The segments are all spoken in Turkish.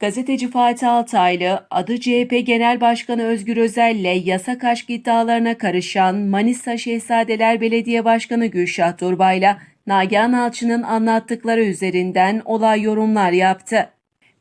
Gazeteci Fatih Altaylı, adı CHP Genel Başkanı Özgür Özel'le yasak aşk iddialarına karışan Manisa Şehzadeler Belediye Başkanı Gülşah Durbay'la Nagihan Alçı'nın anlattıkları üzerinden olay yorumlar yaptı.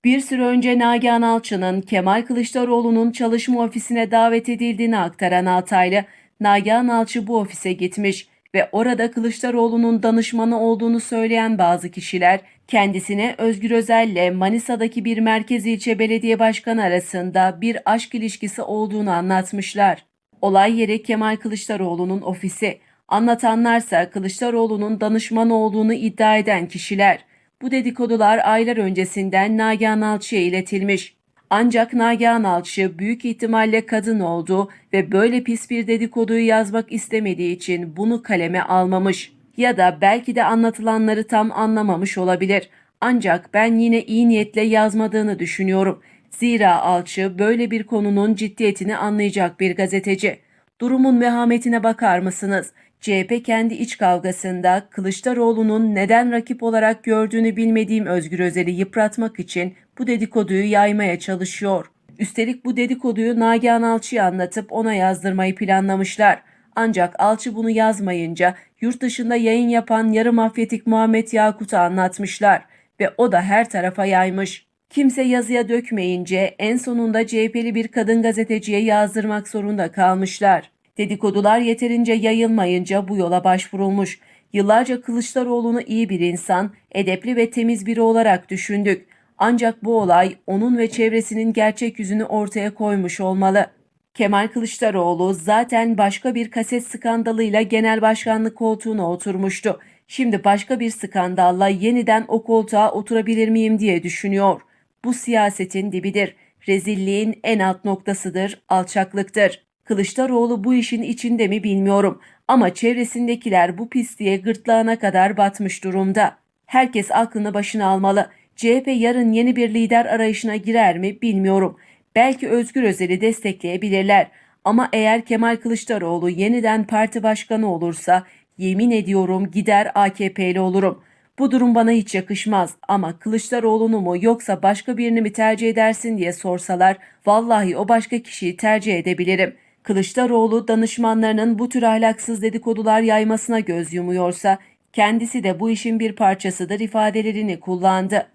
Bir süre önce Nagihan Alçı'nın Kemal Kılıçdaroğlu'nun çalışma ofisine davet edildiğini aktaran Altaylı, Nagihan Alçı bu ofise gitmiş ve orada Kılıçdaroğlu'nun danışmanı olduğunu söyleyen bazı kişiler kendisine Özgür Özel'le Manisa'daki bir merkez ilçe belediye başkanı arasında bir aşk ilişkisi olduğunu anlatmışlar. Olay yeri Kemal Kılıçdaroğlu'nun ofisi. Anlatanlarsa Kılıçdaroğlu'nun danışmanı olduğunu iddia eden kişiler. Bu dedikodular aylar öncesinden Nagihan Alçı'ya iletilmiş. Ancak Nagihan Alçı büyük ihtimalle kadın olduğu ve böyle pis bir dedikoduyu yazmak istemediği için bunu kaleme almamış. Ya da belki de anlatılanları tam anlamamış olabilir. Ancak ben yine iyi niyetle yazmadığını düşünüyorum. Zira Alçı böyle bir konunun ciddiyetini anlayacak bir gazeteci. Durumun vehametine bakar mısınız? CHP kendi iç kavgasında Kılıçdaroğlu'nun neden rakip olarak gördüğünü bilmediğim Özgür Özel'i yıpratmak için bu dedikoduyu yaymaya çalışıyor. Üstelik bu dedikoduyu Nagihan Alçı'ya anlatıp ona yazdırmayı planlamışlar. Ancak Alçı bunu yazmayınca yurt dışında yayın yapan yarı mafyatik Muhammed Yakut'a anlatmışlar ve o da her tarafa yaymış. Kimse yazıya dökmeyince en sonunda CHP'li bir kadın gazeteciye yazdırmak zorunda kalmışlar. Dedikodular yeterince yayılmayınca bu yola başvurulmuş. Yıllarca Kılıçdaroğlu'nu iyi bir insan, edepli ve temiz biri olarak düşündük. Ancak bu olay onun ve çevresinin gerçek yüzünü ortaya koymuş olmalı. Kemal Kılıçdaroğlu zaten başka bir kaset skandalıyla genel başkanlık koltuğuna oturmuştu. Şimdi başka bir skandalla yeniden o koltuğa oturabilir miyim diye düşünüyor. Bu siyasetin dibidir. Rezilliğin en alt noktasıdır, alçaklıktır. Kılıçdaroğlu bu işin içinde mi bilmiyorum ama çevresindekiler bu pisliğe gırtlağına kadar batmış durumda. Herkes aklını başına almalı. CHP yarın yeni bir lider arayışına girer mi bilmiyorum. Belki Özgür Özel'i destekleyebilirler. Ama eğer Kemal Kılıçdaroğlu yeniden parti başkanı olursa yemin ediyorum gider AKP'li olurum. Bu durum bana hiç yakışmaz ama Kılıçdaroğlu'nu mu yoksa başka birini mi tercih edersin diye sorsalar vallahi o başka kişiyi tercih edebilirim. Kılıçdaroğlu danışmanlarının bu tür ahlaksız dedikodular yaymasına göz yumuyorsa kendisi de bu işin bir parçasıdır ifadelerini kullandı.